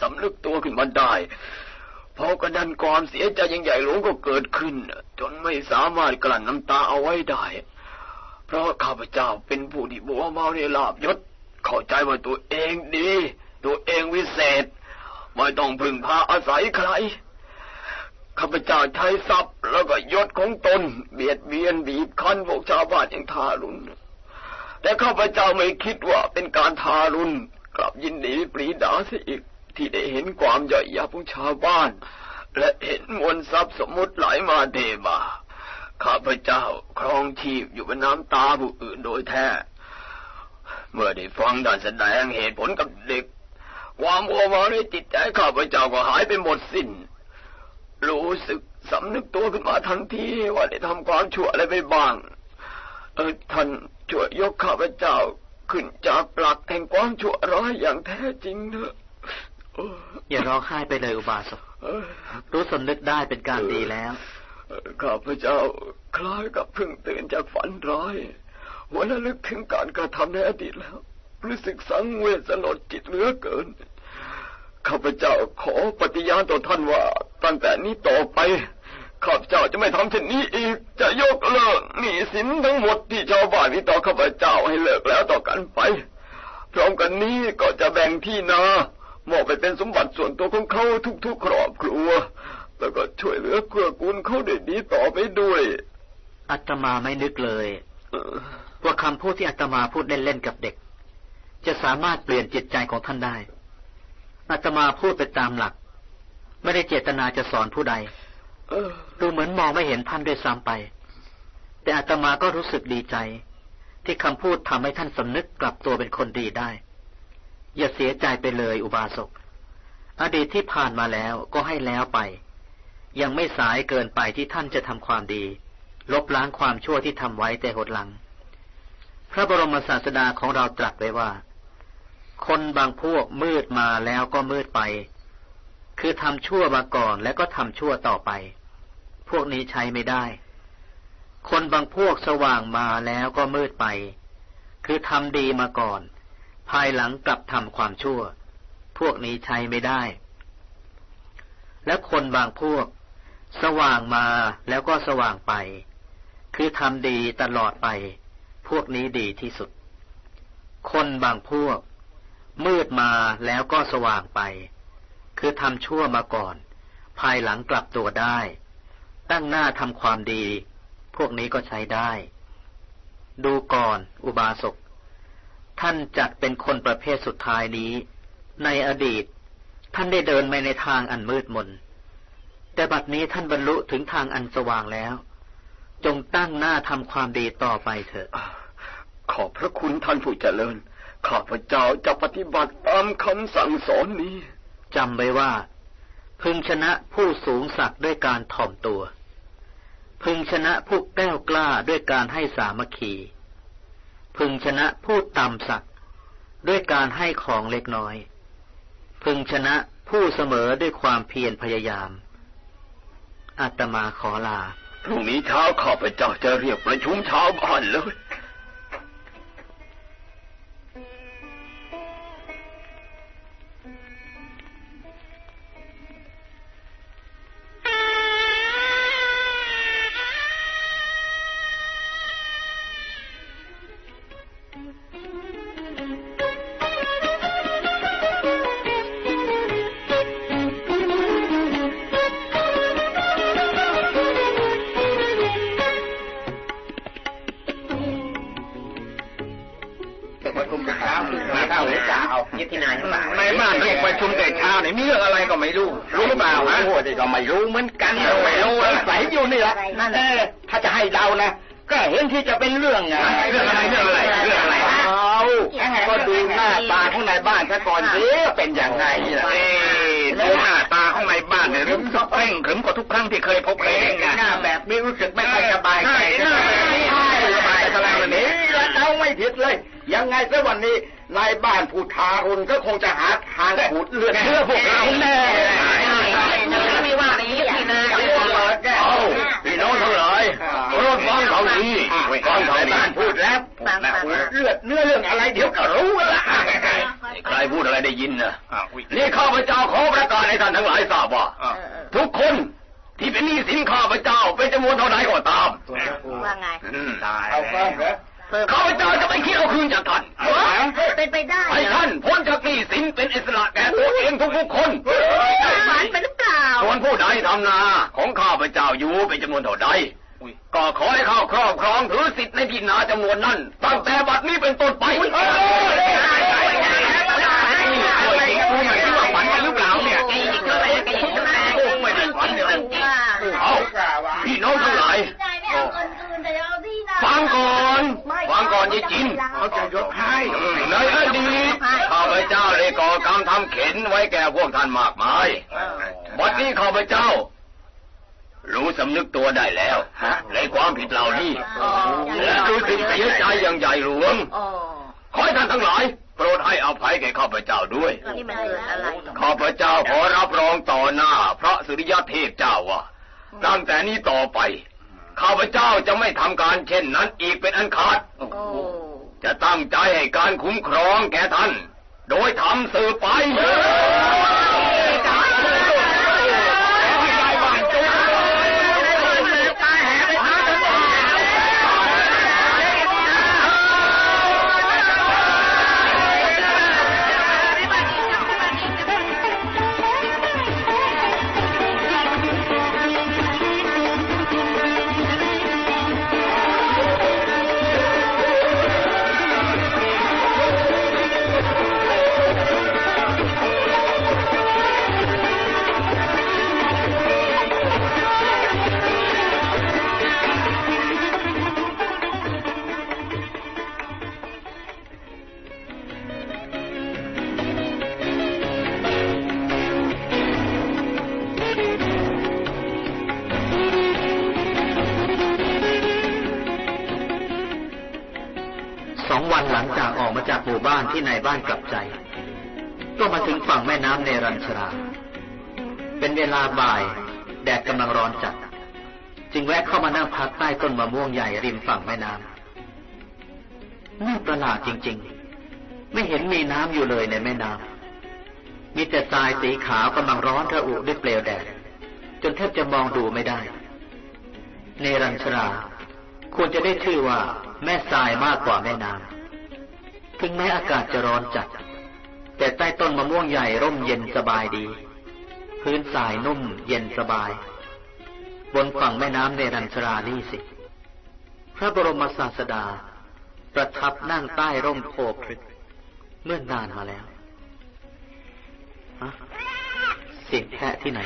สำนึกตัวขึ้นมาได้พอกระดันความเสียใจยังใหญ่หลวงก็เกิดขึ้น จนไม่สามารถกลั้นน้ำตาเอาไว้ได้ เพราะข้าพเจ้าเป็นผู้ที่บัวเมาในลาบยศ เข้าใจว่าตัวเองดี ตัวเองวิเศษ ไม่ต้องพึ่งพาอาศัยใคร ข้าพเจ้าใช้ทรัพย์แล้วก็ยศของตน เบียดเบียนบีบคั้นพวกชาวบ้านอย่างทารุณ แต่ข้าพเจ้าไม่คิดว่าเป็นการทารุณกลับยินดีปรีดาเสียอีก ที่ได้เห็นความย่อยยับของชาวบ้าน และเห็นมวลทรัพย์สมมุติไหลมาเทมาข้าพเจ้าครองชีพอยู่บนน้ำตาผู้อื่นโดยแท้ เมื่อได้ฟังด่านแสดงเหตุผลกับเด็ก ความโอวาในจิตใจข้าพเจ้าก็หายไปหมดสิ้น รู้สึกสำนึกตัวขึ้นมาทันทีว่าได้ทำความชั่วอะไรไปบ้างเออท่านช่วยยกข้าพเจ้าขึ้นจากปลักแห่งความชั่วร้ายอย่างแท้จริงเถอะ อย่าร้องไห้ไปเลยอุบาสกรู้สำนึกได้เป็นการดีแล้วข้าพเจ้าคล้ายกับเพิ่งตื่นจากฝันร้ายวันระลึกถึงการกระทำในอดีตแล้ว รู้สึกสังเวชสลดจิตเหลือเกิน ข้าพเจ้าขอปฏิญาณต่อท่านว่า ตั้งแต่นี้ต่อไป ข้าพเจ้าจะไม่ทำเช่นนี้อีก จะยกเลิกหนี้สินทั้งหมดที่ชาวบ้านนี้ต่อข้าพเจ้าให้เลิกแล้วต่อกันไป พร้อมกันนี้ก็จะแบ่งที่นา มอบไปเป็นสมบัติส่วนตัวของเขาทุกๆครอบครัว แล้วก็ช่วยเหลือเกื้อกูลเขาได้ดีต่อไปด้วยอาตมาไม่นึกเลยว่าคำพูดที่อาตมาพูดเล่นๆกับเด็ก จะสามารถเปลี่ยนจิตใจของท่านได้อาตมาพูดไปตามหลัก ไม่ได้เจตนาจะสอนผู้ใดดูเหมือนมองไม่เห็นท่านด้วยซ้ำไป แต่อาตมาก็รู้สึกดีใจ ที่คำพูดทำให้ท่านสำนึกกลับตัวเป็นคนดีได้ อย่าเสียใจไปเลยอุบาสก อดีตที่ผ่านมาแล้วก็ให้แล้วไป ยังไม่สายเกินไปที่ท่านจะทำความดี ลบล้างความชั่วที่ทำไว้แต่หดหลัง พระบรมศาสดาของเราตรัสไว้ว่า คนบางพวกมืดมาแล้วก็มืดไป คือทำชั่วมาก่อนแล้วก็ทำชั่วต่อไป พวกนี้ใช้ไม่ได้ คนบางพวกสว่างมาแล้วก็มืดไป คือทำดีมาก่อน ภายหลังกลับทำความชั่ว พวกนี้ใช้ไม่ได้ และคนบางพวก สว่างมาแล้วก็สว่างไป คือทำดีตลอดไป พวกนี้ดีที่สุด คนบางพวก มืดมาแล้วก็สว่างไป คือทำชั่วมาก่อน ภายหลังกลับตัวได้ ตั้งหน้าทำความดี พวกนี้ก็ใช้ได้ ดูก่อน อุบาสก ท่านจัดเป็นคนประเภทสุดท้ายนี้ ในอดีต ท่านได้เดินไปในทางอันมืดมน แต่บัดนี้ท่านบรรลุถึงทางอันสว่างแล้ว จงตั้งหน้าทำความดีต่อไปเถอะ ขอบพระคุณท่านผู้เจริญ ข้าพเจ้าจะปฏิบัติตามคำสั่งสอนนี้จำไว้ว่า พึงชนะผู้สูงสักด้วยการถ่อมตัว พึงชนะผู้แก้วกล้าด้วยการให้สามัคคี พึงชนะผู้ต่ำสักด้วยการให้ของเล็กน้อย พึงชนะผู้เสมอด้วยความเพียรพยายาม อาตมาขอลา พรุ่งนี้เช้าข้าพเจ้าจะเรียกประชุมชาวบ้านเลย ทุกครั้งที่เคยพบเองไงหน้าแบบนี้รู้สึกไม่ค่อยสบายใจสบายสบายวันนี้เราไม่ผิดเลย ยังไงซะวันนี้นายบ้านผู้ทารุณก็คงจะหาทางขูดเลือดเพื่อพวกเราแน่ไม่ว่านี้พี่นาพี่น้องทั้งหลายรถฟังเขาดีฟังเขาบ้านพูดแล้วเลือดเนื้อเรื่องอะไรเดี๋ยวก็รู้ละใครพูดอะไรได้ยินนะอ้าวอุ๊ยนี่ข้าพเจ้าขอประกาศให้ท่านทั้งหลายทราบว่าอ้าวทุกคน ที่เป็นหนี้สินข้าพเจ้า เป็นจำนวนเท่าไหร่ก็ตามว่าไงอืมตายเอาก็เหรอเพิ่มข้าพเจ้าจะไม่คิดเอาคืนจากท่านเป็นไปได้ให้เหรอท่านพ้นจากหนี้สินเป็นอิสระแก่ตัวเองทุกๆคนฝันไปหรือเปล่าส่วนผู้ใดทำนาของข้าพเจ้าอยู่เป็นจำนวนเท่าใดอุ๊ยก็ขอให้เข้าครอบครองถือสิทธิ์ในที่นาจำนวนนั้นตั้งแต่บัดนี้เป็นต้นไป โอ้ยจริงกูหมายถึงว่าฝันกันหรือเปล่าเนี่ย แกยิงเข้าไปแกยิงเข้าไป โอ้ไม่ได้ฝันเนี่ย ว่า เอาพี่น้องทั้งหลาย ฟังก่อน ฟังก่อนยายจินเขาจะยกให้ในอดีตข้าพเจ้าได้ก่อกรรมทำเข็นไว้แก่พวกท่านมากมายบัดนี้ข้าพเจ้า รู้สำนึกตัวได้แล้วในความผิดเหล่านี้และรู้สึกเสียใจอย่างใหญ่หลวงอ๋อขอให้ท่านทั้งหลายโปรดให้อภัยแก่ข้าพเจ้าด้วยนี่มันเกิดอะไรข้าพเจ้าขอรับรองต่อหน้า พระสุริยเทพเจ้าว่าตั้งแต่นี้ต่อไป ข้าพเจ้าจะไม่ทำการเช่นนั้นอีกเป็นอันขาดโอ้จะตั้งใจให้การคุ้มครองแก่ท่าน โดยทำสืบไป ที่นายบ้านกลับใจ ก็มาถึงฝั่งแม่น้ำเนรัญชรา เป็นเวลาบ่าย แดดกำลังร้อนจัด จึงแวะเข้ามานั่งพักใต้ต้นมะม่วงใหญ่ริมฝั่งแม่น้ำน่าประหลาดจริง ๆ ไม่เห็นมีน้ำอยู่เลยในแม่น้ำมีแต่ทรายสีขาวกำลังร้อนระอุด้วยเปลวแดด จนแทบจะมองดูไม่ได้ เนรัญชราควรจะได้ชื่อว่าแม่ทรายมากกว่าแม่น้ำ ถึงแม้อากาศจะร้อนจัด แต่ใต้ต้นมะม่วงใหญ่ร่มเย็นสบายดี พื้นทรายนุ่มเย็นสบาย บนฝั่งแม่น้ำเนรัญชรานี่สิ พระบรมศาสดา ประทับนั่งใต้ร่มโพพฤกษ์เมื่อนานมาแล้วเสียงแพะที่ไหน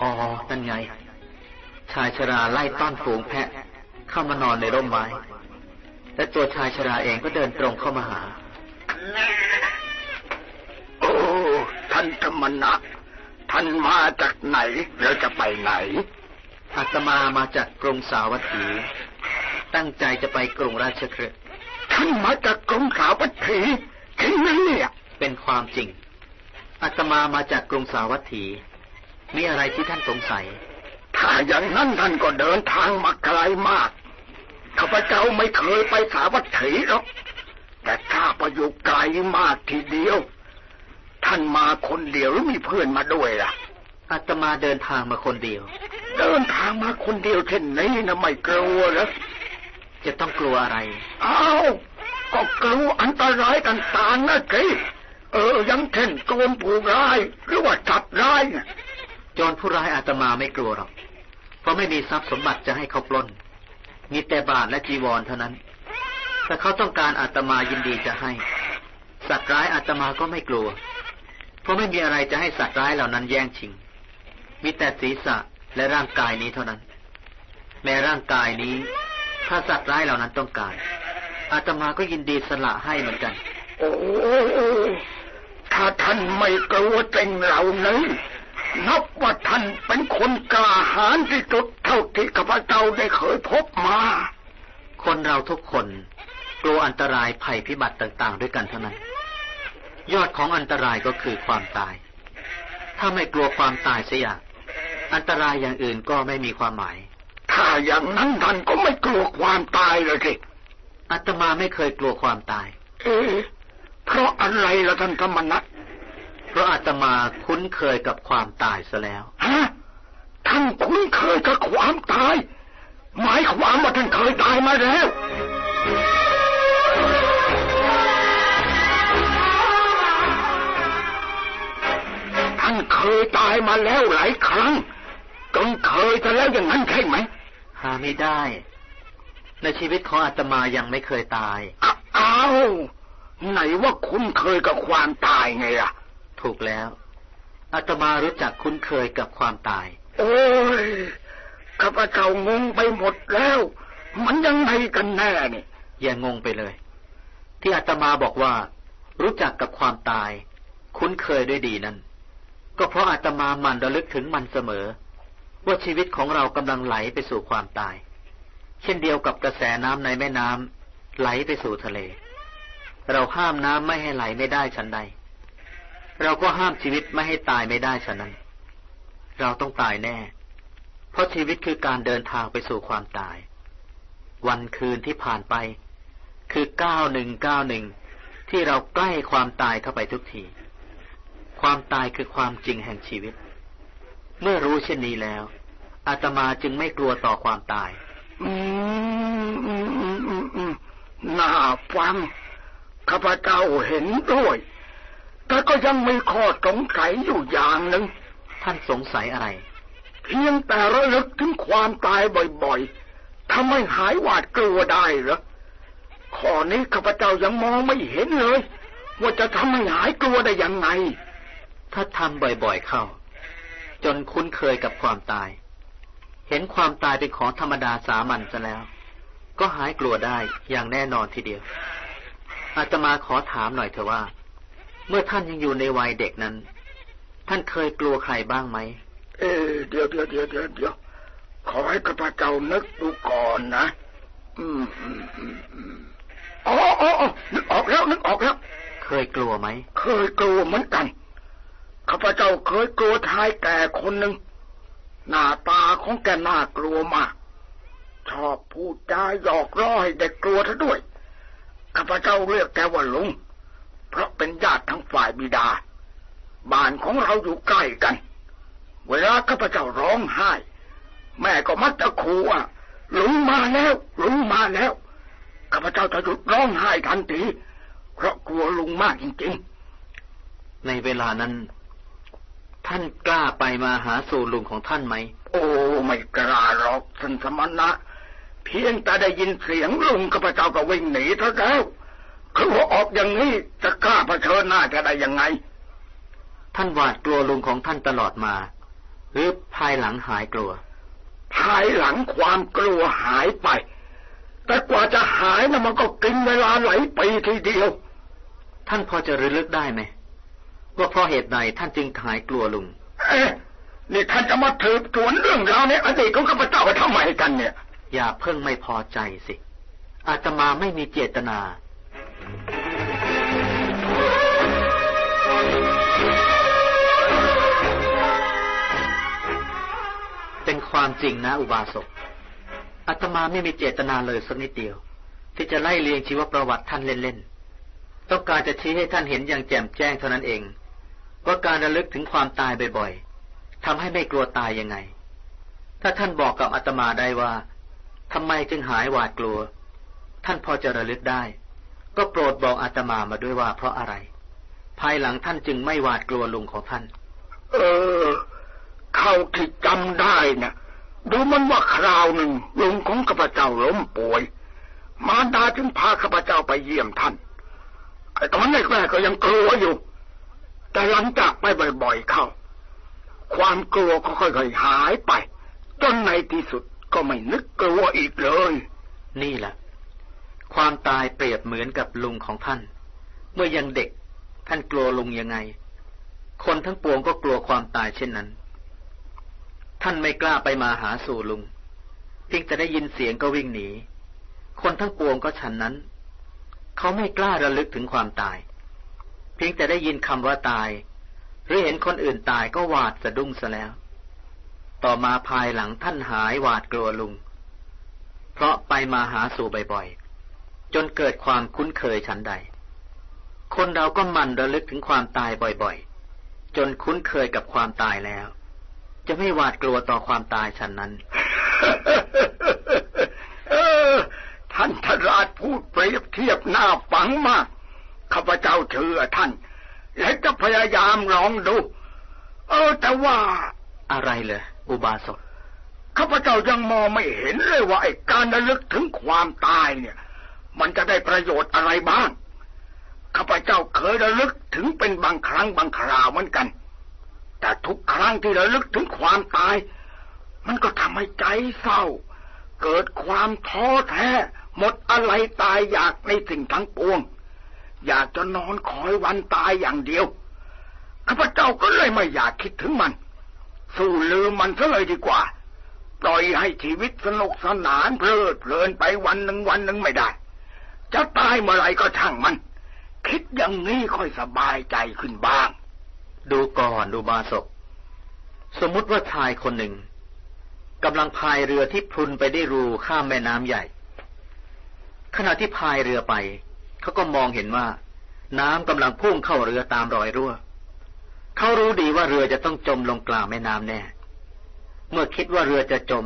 อ๋อ นั่นไง ชายชราไล่ต้อนฝูงแพะ เข้ามานอนในร่มไม้ และตัวชายชราเองก็เดินตรงเข้ามาหา โอ้ ท่านธรรมนักท่านมาจากไหนแล้วจะไปไหนอาตมามาจากกรุงสาวัตถี ตั้งใจจะไปกรุงราชคฤห์ท่านมาจากกรมสาวัตถีจริงไหมเนี่ยเป็นความจริงอาตมามาจากกรุงสาวัตถี มีอะไรที่ท่านสงสัย ถ้าอย่างนั้นท่านก็เดินทางมาไกลมาก ข้าพเจ้าไม่เคยไปสาวัตถีหรอก แต่ข้าไปอยู่ไกลมากทีเดียว ท่านมาคนเดียวหรือมีเพื่อนมาด้วยล่ะ อาตมาเดินทางมาคนเดียว เดินทางมาคนเดียวเช่นนี้นะไม่กลัวเหรอจะต้องกลัวอะไร อ้าว ก็กลัวอันตรายต่างๆนะสิเอออยังเช่นโจรผู้ร้ายหรือว่าจับร้ายน่ะโจรผู้ร้ายอาตมาไม่กลัวหรอก เพราะไม่มีทรัพย์สมบัติจะให้เขาปล้น มีแต่บาทและจีวรเท่านั้น ถ้าเขาต้องการอาตมายินดีจะให้ สัตว์ร้ายอาตมาก็ไม่กลัว เพราะไม่มีอะไรจะให้สัตว์ร้ายเหล่านั้นแย่งชิง มีแต่ศีรษะและร่างกายนี้เท่านั้น แม้ร่างกายนี้ ถ้าสัตว์ร้ายเหล่านั้นต้องการ อาตมาก็ยินดีสละให้เหมือนกัน โอ้ถ้าท่านไม่กลัวเจริงเหล่านั้น นับว่าท่านเป็นคนกล้าหาญที่สุดเท่าที่ข้าพเจ้าได้เคยพบมา คนเราทุกคนกลัวอันตรายภัยพิบัติต่างๆ ด้วยกันเท่านั้น ยอดของอันตรายก็คือความตาย ถ้าไม่กลัวความตายเสียอย่างอันตรายอย่างอื่นก็ไม่มีความหมาย ถ้าอย่างนั้นท่านก็ไม่กลัวความตายเลยสิอาตมาไม่เคยกลัวความตาย เอ๊ะเพราะอะไรล่ะท่านธรรมนัส เพราะอาตมาคุ้นเคยกับความตายซะแล้ว ฮะ ท่านคุ้นเคยกับความตาย หมายความว่าท่านเคยตายมาแล้วท่านเคยตายมาแล้วหลายครั้งจนเคยจะแล้วอย่างนั้นใช่ไหม หาไม่ได้ ในชีวิตของอาตมายังไม่เคยตาย อ้าอ้าวไหนว่าคุณเคยกับความตายไงล่ะ ถูกแล้วอาตมารู้จักคุ้นเคยกับความตาย โอ้ยข้าพเจ้างงไปหมดแล้ว มันยังไงกันแน่นี่อย่างงงไปเลย ที่อาตมาบอกว่า รู้จักกับความตาย คุ้นเคยด้วยดีนั้น ก็เพราะอาตมาหมันระลึกถึงมันเสมอ ว่าชีวิตของเรากำลังไหลไปสู่ความตาย เช่นเดียวกับกระแสน้ำในแม่น้ำไหลไปสู่ทะเล เราห้ามน้ำไม่ให้ไหลไม่ได้ฉันใด เราก็ห้ามชีวิตไม่ให้ตายไม่ได้ฉะนั้น เราต้องตายแน่ เพราะชีวิตคือการเดินทางไปสู่ความตาย วันคืนที่ผ่านไป คือก้าวหนึ่งก้าวหนึ่งที่เราใกล้ความตายเข้าไปทุกที ความตายคือความจริงแห่งชีวิต เมื่อรู้เช่นนี้แล้ว อาตมาจึงไม่กลัวต่อความตาย อืมอืมอืมอืมน่าฟังข้าพเจ้าเห็นด้วย แต่ก็ยังมีข้อสงสัยอยู่อย่างหนึ่ง ท่านสงสัยอะไร เพียงแต่ระลึกถึงความตายบ่อยๆทำให้หายหวาดกลัวได้เหรอ ข้อนี้ข้าพเจ้ายังมองไม่เห็นเลย ว่าจะทำให้หายกลัวได้ยังไง ถ้าทำบ่อยๆเข้า จนคุ้นเคยกับความตาย เห็นความตายเป็นของธรรมดาสามัญซะแล้ว ก็หายกลัวได้อย่างแน่นอนทีเดียวอาตมาขอถามหน่อยเถอะว่า เมื่อท่านยังอยู่ในวัยเด็กนั้น ท่านเคยกลัวใครบ้างไหม เออเดี๋ยวเดี๋ยวเดี๋ยวเดี๋ยวเดี๋ยวขอให้ข้าพเจ้านึกดูก่อนนะ อืมอืมอืมอืมอ๋ออ๋ออ๋อนึกออกแล้วนึกออกแล้ว เคยกลัวไหม เคยกลัวเหมือนกัน ข้าพเจ้าเคยกลัวชายแก่คนหนึ่ง หน้าตาของแกน่ากลัวมาก ชอบพูดจาหยอกล้อให้เด็กกลัวซะด้วย ข้าพเจ้าเรียกแกว่าลุง เพราะเป็นญาติทั้งฝ่ายบิดา บ้านของเราอยู่ใกล้กัน เวลาข้าพเจ้าร้องไห้ แม่ก็มักจะขู่ว่าลุงมาแล้วลุงมาแล้วข้าพเจ้าจะหยุดร้องไห้ทันทีเพราะกลัวลุงมากจริงในเวลานั้น ท่านกล้าไปมาหาสู่ลุงของท่านไหมๆโอ้ไม่กล้าหรอกท่านสมณะ เพียงแต่ได้ยินเสียงลุงข้าพเจ้าก็วิ่งหนีเท่าแล้ว คือว่าออกอย่างนี้จะกล้าเผชิญหน้าแกได้ยังไง ท่านหวาดกลัวลุงของท่านตลอดมา หรือภายหลังหายกลัว ภายหลังความกลัวหายไป แต่กว่าจะหายนะมันก็กินเวลาหลายปีทีเดียว ท่านพอจะระลึกได้ไหมว่าเพราะเหตุใดท่านจึงหายกลัวลุง เอ๊ะนี่ท่านจะมาถือถวนเรื่องราวในอดีตของข้าพเจ้าไปทำไมกันเนี่ย อย่าเพิ่งไม่พอใจสิอาตมาไม่มีเจตนา เป็นความจริงนะ อุบาสกอาตมาไม่มีเจตนาเลยสักนิดเดียว ที่จะไล่เลียงชีวประวัติท่านเล่นๆต้องการจะชี้ให้ท่านเห็นอย่างแจ่มแจ้งเท่านั้นเอง ว่าการระลึกถึงความตายบ่อยๆทำให้ไม่กลัวตายยังไง ถ้าท่านบอกกับอาตมาได้ว่าทำไมจึงหายหวาดกลัว ท่านพอจะระลึกได้ ก็โปรดบอกอาตมามาด้วยว่าเพราะอะไร ภายหลังท่านจึงไม่หวาดกลัวลุงของท่าน เออ เข้าที่จำได้นะดูมันว่าคราวหนึ่งลุงของข้าพเจ้าล้มป่วย มารดาจึงพาข้าพเจ้าไปเยี่ยมท่านไอ้ตอนแรกๆก็ยังกลัวอยู่ แต่หลังจากไปบ่อย ๆ เข้า ความกลัวก็ค่อยๆหายไปจนในที่สุดก็ไม่นึกกลัวอีกเลย นี่แหละ ความตายเปรียบเหมือนกับลุงของท่าน เมื่อยังเด็กท่านกลัวลุงยังไง คนทั้งปวงก็กลัวความตายเช่นนั้น ท่านไม่กล้าไปมาหาสู่ลุง เพียงจะได้ยินเสียงก็วิ่งหนี คนทั้งปวงก็ฉันนั้น เขาไม่กล้าระลึกถึงความตาย เพียงแต่ได้ยินคำว่าตาย หรือเห็นคนอื่นตายก็หวาดสะดุ้งซะแล้ว ต่อมาภายหลังท่านหายหวาดกลัวลุง เพราะไปมาหาสู่บ่อยๆ จนเกิดความคุ้นเคยฉันใด คนเราก็หมันระลึกถึงความตายบ่อยๆ จนคุ้นเคยกับความตายแล้ว จะไม่หวาดกลัวต่อความตายฉันนั้นเออท่านทราชพูดเปรียบเทียบหน้าฝังมาก ข้าพเจ้าเชื่อท่าน และจะพยายามลองดู เออ แต่ว่า อะไรเลยอุบาสกข้าพเจ้ายังมองไม่เห็นเลยว่าไอ้การระลึกถึงความตายเนี่ย มันจะได้ประโยชน์อะไรบ้าง ข้าพเจ้าเคยระลึกถึงเป็นบางครั้งบางคราวเหมือนกัน แต่ทุกครั้งที่ระลึกถึงความตาย มันก็ทำให้ใจเศร้า เกิดความท้อแท้ หมดอะไรตายอยากในสิ่งทั้งปวง อยากจะนอนคอยวันตายอย่างเดียว ข้าพเจ้าก็เลยไม่อยากคิดถึงมัน สู้ลืมมันซะเลยดีกว่า ปล่อยให้ชีวิตสนุกสนานเพลิดเพลินไปวันหนึ่งวันหนึ่งไม่ได้ จะตายเมื่อไรก็ช่างมัน คิดอย่างนี้ค่อยสบายใจขึ้นบ้าง ดูก่อนอุบาสกสมมุติว่าชายคนหนึ่งกำลังพายเรือที่พลุนไปได้รูข้ามแม่น้ำใหญ่ ขณะที่พายเรือไป เขาก็มองเห็นว่า น้ำกำลังพุ่งเข้าเรือตามรอยรั่ว เขารู้ดีว่าเรือจะต้องจมลงกลางแม่น้ำแน่ เมื่อคิดว่าเรือจะจม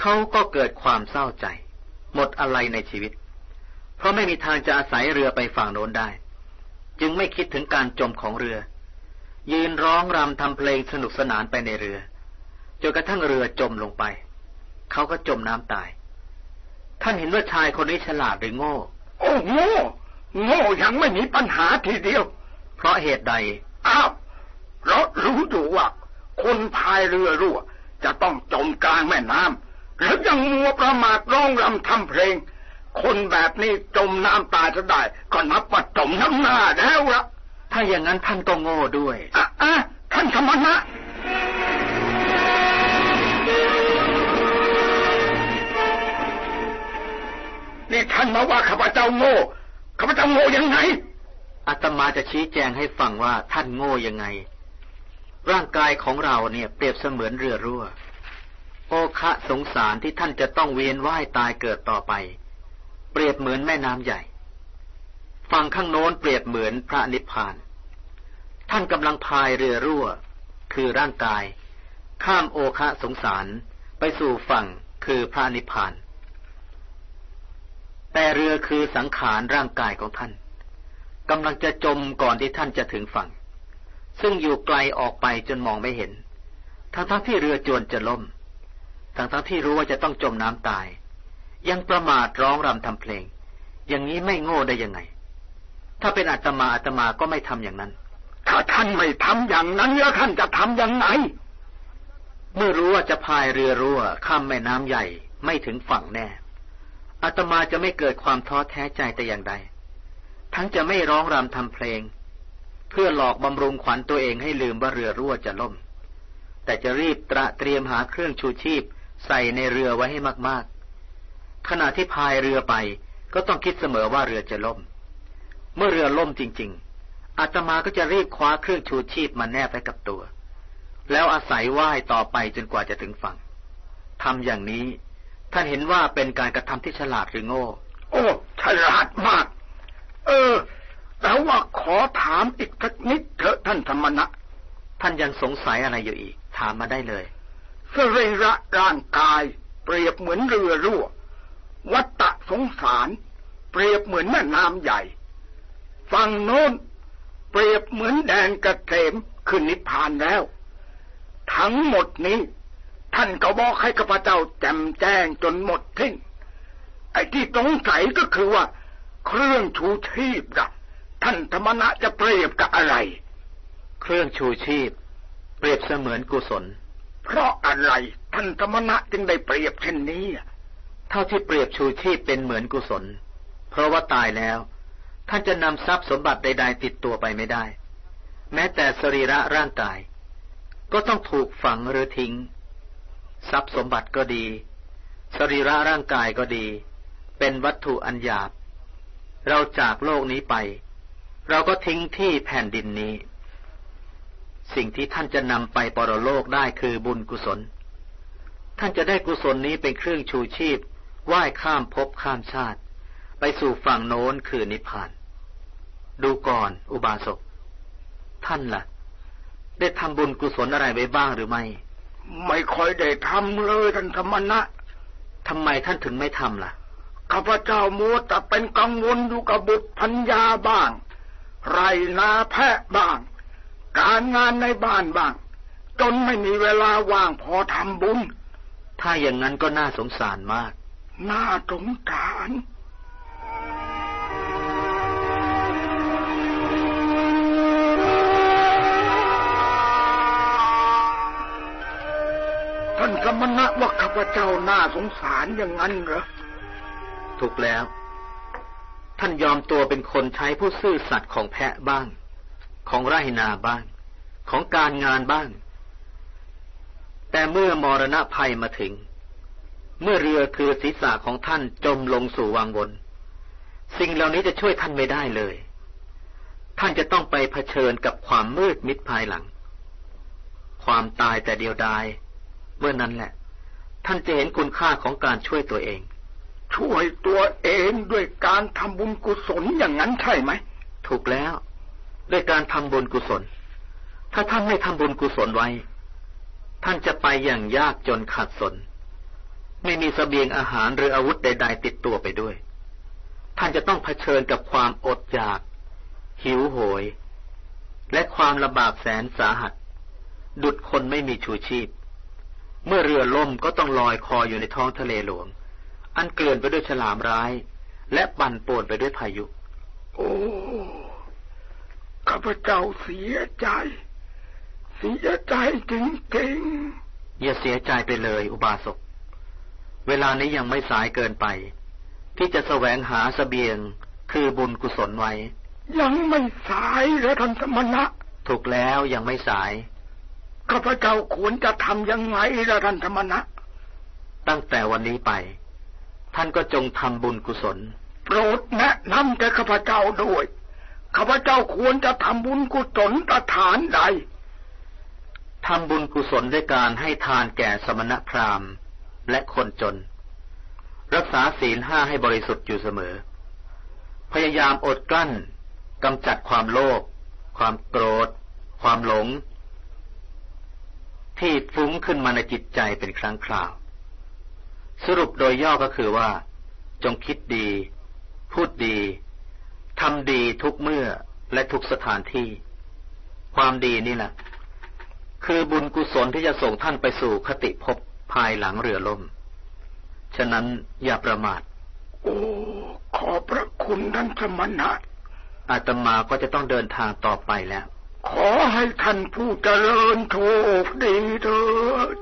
เขาก็เกิดความเศร้าใจ หมดอะไรในชีวิต เพราะไม่มีทางจะอาศัยเรือไปฝั่งโน้นได้ จึงไม่คิดถึงการจมของเรือ ยืนร้องรำทำเพลงสนุกสนานไปในเรือจนกระทั่งเรือจมลงไป เขาก็จมน้ำตาย ท่านเห็นว่าชายคนนี้ฉลาดหรือโง่ โอ้โง่โง่ยังไม่มีปัญหาทีเดียว เพราะเหตุใด อ้าวเพราะรู้อยู่ว่าคนพายเรือรั่ว จะต้องจมกลางแม่น้ำแล้วยังมัวประมาทร้องรำทำเพลง คนแบบนี้จมน้ำตายจะได้ก็นับว่าจมน้ำหน้าแล้วละถ้าอย่างนั้นท่านก็โง่ด้วยอะอะท่านสมณะนี่ท่านมาว่าข้าพเจ้าโง่ข้าพเจ้าโง่ยังไงอาตมาจะชี้แจงให้ฟังว่าท่านโง่ยังไง ร่างกายของเราเนี่ยเปรียบเสมือนเรือรั่ว โอคะสงสารที่ท่านจะต้องเวียนว่ายตายเกิดต่อไป เปรียบเหมือนแม่น้ำใหญ่ ฝั่งข้างโน้นเปรียบเหมือนพระนิพพาน ท่านกำลังพายเรือรั่ว คือร่างกาย ข้ามโอคะสงสารไปสู่ฝั่งคือพระนิพพาน แต่เรือคือสังขารร่างกายของท่านกำลังจะจมก่อนที่ท่านจะถึงฝั่ง ซึ่งอยู่ไกลออกไปจนมองไม่เห็น ทั้งทั้งที่เรือจวนจะล่ม ทั้งทั้งที่รู้ว่าจะต้องจมน้ำตาย ยังประมาทร้องรำทำเพลง อย่างนี้ไม่โง่ได้ยังไง ถ้าเป็นอาตมาอาตมาก็ไม่ทำอย่างนั้น ถ้าท่านไม่ทำอย่างนั้นแล้วท่านจะทำยังไง เมื่อรู้ว่าจะพายเรือรั่วข้ามแม่น้ำใหญ่ไม่ถึงฝั่งแน่อาตมาจะไม่เกิดความท้อแท้ใจแต่อย่างใด ทั้งจะไม่ร้องรำทำเพลง เพื่อหลอกบำรุงขวัญตัวเองให้ลืมว่าเรือรั่วจะล่ม แต่จะรีบตระเตรียมหาเครื่องชูชีพใส่ในเรือไว้ให้มากๆ ขณะที่พายเรือไปก็ต้องคิดเสมอว่าเรือจะล่ม เมื่อเรือล่มจริง ๆอาตมาก็จะรีบคว้าเครื่องชูชีพมาแนบไว้กับตัว แล้วอาศัยว่ายต่อไปจนกว่าจะถึงฝั่งทำอย่างนี้ ท่านเห็นว่าเป็นการกระทำที่ฉลาดหรือโง่ โอ้ฉลาดมาก เออ แต่ว่าขอถามอีกสักนิดเถอะท่านธรรมณะท่านยังสงสัยอะไรอยู่อีก ถามมาได้เลยสรีระร่างกาย เปรียบเหมือนเรือรั่ว วัตตะสงสารเปรียบเหมือนแม่น้ำใหญ่ ฝั่งโน้นเปรียบเหมือนแดนกระเกมขึ้นนิพพานแล้ว ทั้งหมดนี้ ท่านก็บอกให้ข้าพเจ้าแจ่มแจ้งจนหมดทิ้งไอ้ที่สงสัยก็คือว่า เครื่องชูชีพนะท่านธรรมณะจะเปรียบกับอะไร เครื่องชูชีพ เปรียบเสมือนกุศล เพราะอะไรท่านธรรมณะจึงได้เปรียบเช่นนี้อะ เท่าที่เปรียบชูชีพเป็นเหมือนกุศล เพราะว่าตายแล้ว ท่านจะนำทรัพย์สมบัติใด ๆ ติดตัวไปไม่ได้ แม้แต่สรีระร่างกาย ก็ต้องถูกฝังหรือทิ้ง ทรัพย์สมบัติก็ดี สรีระร่างกายก็ดี เป็นวัตถุอันหยาบ เราจากโลกนี้ไป เราก็ทิ้งที่แผ่นดินนี้ สิ่งที่ท่านจะนำไปปรโลกได้คือบุญกุศล ท่านจะได้กุศลนี้เป็นเครื่องชูชีพ ว่ายข้ามภพข้ามชาติ ไปสู่ฝั่งโน้นคือนิพพาน ดูก่อนอุบาสก ท่านล่ะ ได้ทำบุญกุศลอะไรไว้บ้างหรือไม่ ไม่ค่อยได้ทำเลยท่านธรรมนะทำไมท่านถึงไม่ทำล่ะข้าพเจ้ามัวแต่เป็นกังวลอยู่กับบุตรพัญญาบ้าง ไรนาแพะบ้าง การงานในบ้านบ้าง จนไม่มีเวลาว่างพอทำบุญ ถ้าอย่างนั้นก็น่าสงสารมาก น่าสงสารท่านสมณะว่าข้าพเจ้าน่าสงสารอย่างนั้นเหรอ ถูกแล้ว ท่านยอมตัวเป็นคนใช้ผู้ซื่อสัตย์ของแพะบ้าง ของไร่นาบ้าง ของการงานบ้าง แต่เมื่อมรณะภัยมาถึง เมื่อเรือคือศีรษะของท่านจมลงสู่วังวน สิ่งเหล่านี้จะช่วยท่านไม่ได้เลย ท่านจะต้องไปเผชิญกับความมืดมิดภายหลัง ความตายแต่เดียวดาย เมื่อนั้นแหละ ท่านจะเห็นคุณค่าของการช่วยตัวเอง ช่วยตัวเองด้วยการทำบุญกุศลอย่างนั้นใช่ไหม ถูกแล้ว ด้วยการทำบุญกุศล ถ้าท่านไม่ทำบุญกุศลไว้ ท่านจะไปอย่างยากจนขาดสน ไม่มีสเสบียงอาหารหรืออาวุธใด ๆ ติดตัวไปด้วย ท่านจะต้องเผชิญกับความอดอยาก หิวโหย และความลำบากแสนสาหัส ดุดคนไม่มีชูชีพ เมื่อเรือล่มก็ต้องลอยคออยู่ในท้องทะเลหลวง อันเกลื่อนไปด้วยฉลามร้าย และปั่นป่วนไปด้วยพายุ โอ้ข้าพเจ้าเสียใจ เสียใจจริงอย่าเสียใจไปเลยอุบาสก เวลานี้ยังไม่สายเกินไป ที่จะแสวงหาสเสบียงคือบุญกุศลไว้ๆยังไม่สายเหรอท่านสมณะ ถูกแล้วยังไม่สายข้าพเจ้าควรจะทำยังไงล่ะท่านสมณะ ตั้งแต่วันนี้ไป ท่านก็จงทำบุญกุศล โปรดแนะนำแก่ข้าพเจ้าด้วยข้าพเจ้าควรจะทำบุญกุศลสถานใดทำบุญกุศลด้วยการให้ทานแก่สมณพราหมณ์ และคนจน รักษาศีลห้าให้บริสุทธิ์อยู่เสมอ พยายามอดกลั้นกำจัดความโลภความโกรธ ความหลง ที่ฟุ้งขึ้นมาในจิตใจเป็นครั้งคราว สรุปโดยย่อก็คือว่า จงคิดดี พูดดีทำดีทุกเมื่อและทุกสถานที่ ความดีนี่แหละ คือบุญกุศลที่จะส่งท่านไปสู่คติภพ ภายหลังเรือล่ม ฉะนั้นอย่าประมาท โอ้ ขอบพระคุณท่านสมณะอาตมาก็จะต้องเดินทางต่อไปแล้ว ขอให้ท่านผู้เจริญโชคดีเถิด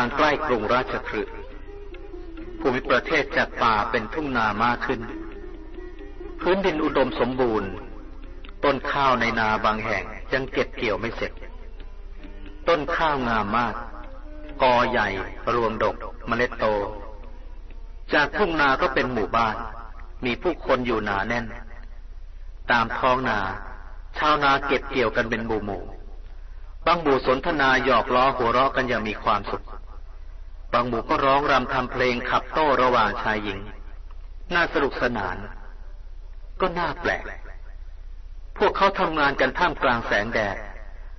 างใกล้กรุงราชคฤห์ภูมิประเทศจากป่าเป็นทุ่งนามากขึ้น พื้นดินอุดมสมบูรณ์ ต้นข้าวในนาบางแห่งยังเก็บเกี่ยวไม่เสร็จ ต้นข้าวงามมาก กอใหญ่รวงดกเมล็ดโต จากทุ่งนาก็เป็นหมู่บ้าน มีผู้คนอยู่หนาแน่น ตามท้องนา ชาวนาเก็บเกี่ยวกันเป็นหมู่หมู่บางหมู่สนทนาหยอกล้อหัวเราะกันอย่างมีความสุขางหมู่ก็ร้องรำทำเพลงขับโต้ระหว่างชายหญิง น่าสนุกสนาน ก็น่าแปลก พวกเขาทำงานกันท่ามกลางแสงแดด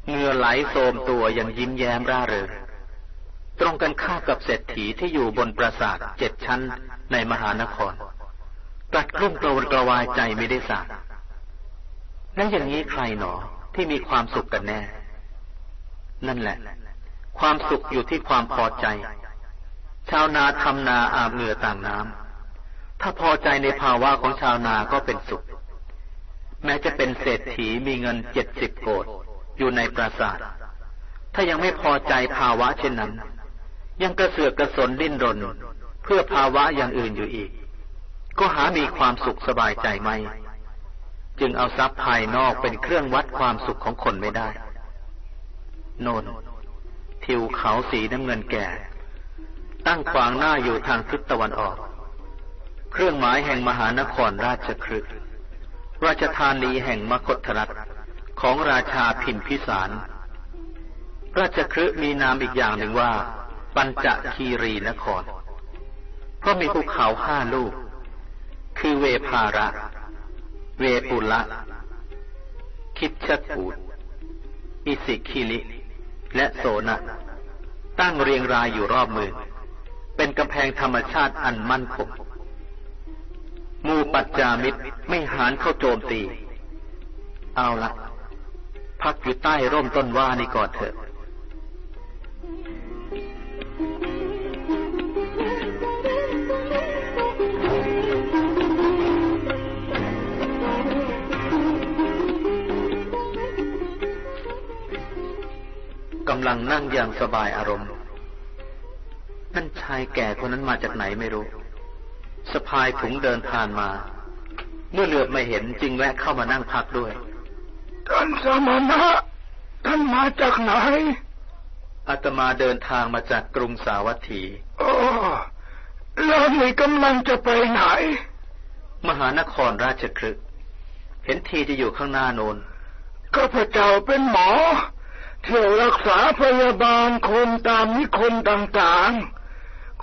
เหงื่อไหลโสมตัวอย่างยิ้มแย้มร่าเริงตรงกันข้ากับเศรษฐีที่อยู่บนปราสาทเจ็ดชั้นในมหานครกลัดกลุ้มกระวนกระวายใจไม่ได้สาและอย่างนี้ใครหนอที่มีความสุขกันแน่ นั่นแหละ ความสุขอยู่ที่ความพอใจ ชาวนาทำนาอาบเหงื่อต่างน้ำ ถ้าพอใจในภาวะของชาวนาก็เป็นสุข แม้จะเป็นเศรษฐีมีเงินเจ็ดสิบโกดอยู่ในปราสาท ถ้ายังไม่พอใจภาวะเช่นนั้น ยังกระเสือกกระสนดิ้นรน เพื่อภาวะอย่างอื่นอยู่อีก ก็หามีความสุขสบายใจไหม จึงเอาทรัพย์ภายนอกเป็นเครื่องวัดความสุขของคนไม่ได้ โนนทิวเขาสีน้ำเงินแก่ ตั้งขวางหน้าอยู่ทางทิศตะวันออก เครื่องหมายแห่งมหานครราชครึกราชธานีแห่งมคธรัฐของราชาพิมพิสาร ราชครึกมีนามอีกอย่างหนึ่งว่า ปัญจคีรีนคร เพราะมีภูเขาห้าลูก คือเวภาระ เวปุละคิดชกูดอิสิคิลิ และโสนะ ตั้งเรียงรายอยู่รอบเมือง เป็นกำแพงธรรมชาติอันมั่นคงมูปัจจามิตรไม่หานเข้าโจมตี เอาละพักอยู่ใต้ร่มต้นว่านี่ก่อนเถอะกำลังนั่งอย่างสบายอารมณ์ายแก่คนนั้นมาจากไหนไม่รู้สะพายถุงเดินผ่านมา เมื่อเหลือบไม่เห็นจึงแวะเข้ามานั่งพักด้วย ท่านสมณะท่านมาจากไหนอาตมาเดินทางมาจากกรุงสาวัตถีโอ้แล้วนี่กำลังจะไปไหน มหานครราชครึกเห็นทีจะอยู่ข้างหน้าโนนข้าพเจ้าเป็นหมอ เที่ยวรักษาพยาบาลคนตามนิคมต่างๆ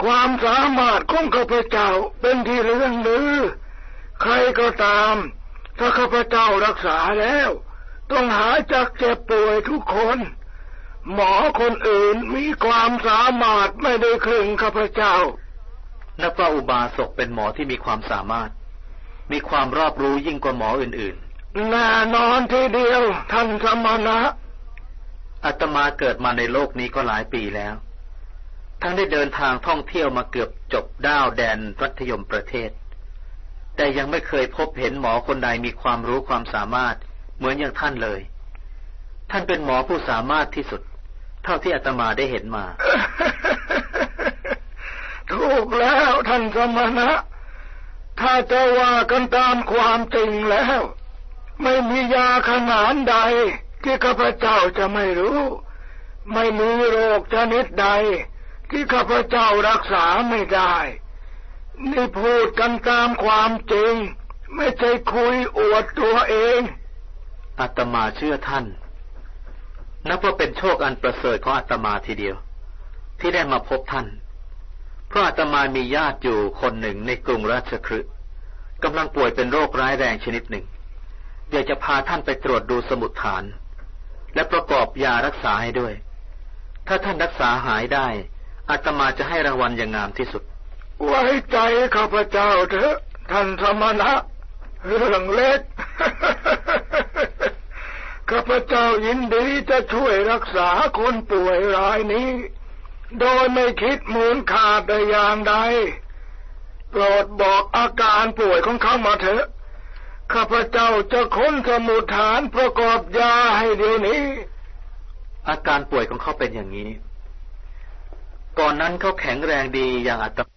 ความสามารถของข้าพเจ้าเป็นที่เรื่องลือ ใครก็ตาม ถ้าข้าพเจ้ารักษาแล้ว ต้องหายจากเจ็บป่วยทุกคน หมอคนอื่นมีความสามารถไม่ได้ครึ่งข้าพเจ้านับว่าอุบาสกเป็นหมอที่มีความสามารถ มีความรอบรู้ยิ่งกว่าหมออื่นแน่นอนทีเดียวท่านสมณะๆอาตมาเกิดมาในโลกนี้ก็หลายปีแล้ว ทั้งได้เดินทางท่องเที่ยวมาเกือบจบด้าวแดนรัฐยมประเทศ แต่ยังไม่เคยพบเห็นหมอคนใดมีความรู้ความสามารถเหมือนอย่างท่านเลย ท่านเป็นหมอผู้สามารถที่สุด เท่าที่อาตมาได้เห็นมา ถูกแล้วท่านสมณะ ถ้าจะว่ากันตามความจริงแล้ว ไม่มียาขนานใด ที่ข้าพเจ้าจะไม่รู้ ไม่มีโรคชนิดใด ที่ข้าพเจ้ารักษาไม่ได้ นี่พูดกันตามความจริง ไม่ใช่คุยอวดตัวเองอาตมาเชื่อท่าน นับว่าเป็นโชคอันประเสริฐของอาตมาทีเดียว ที่ได้มาพบท่าน เพราะอาตมามีญาติอยู่คนหนึ่งในกรุงราชคฤห์กำลังป่วยเป็นโรคร้ายแรงชนิดหนึ่งอยากจะพาท่านไปตรวจดูสมุดฐาน และประกอบยารักษาให้ด้วย ถ้าท่านรักษาหายได้ อาตมาจะให้รางวัลอย่างงามที่สุด ไว้ใจข้าพเจ้าเถอะท่านสมณะเรื่องเล็ก ข้าพเจ้ายินดีจะช่วยรักษาคนป่วยรายนี้ โดยไม่คิดมูลค่าใดอย่างใด โปรดบอกอาการป่วยของเขามาเถอะ ข้าพเจ้าจะค้นสมุดฐานประกอบยาให้เดี๋ยวนี้ อาการป่วยของเขาเป็นอย่างนี้ ก่อนนั้นเขาแข็งแรงดีอย่างอัตมา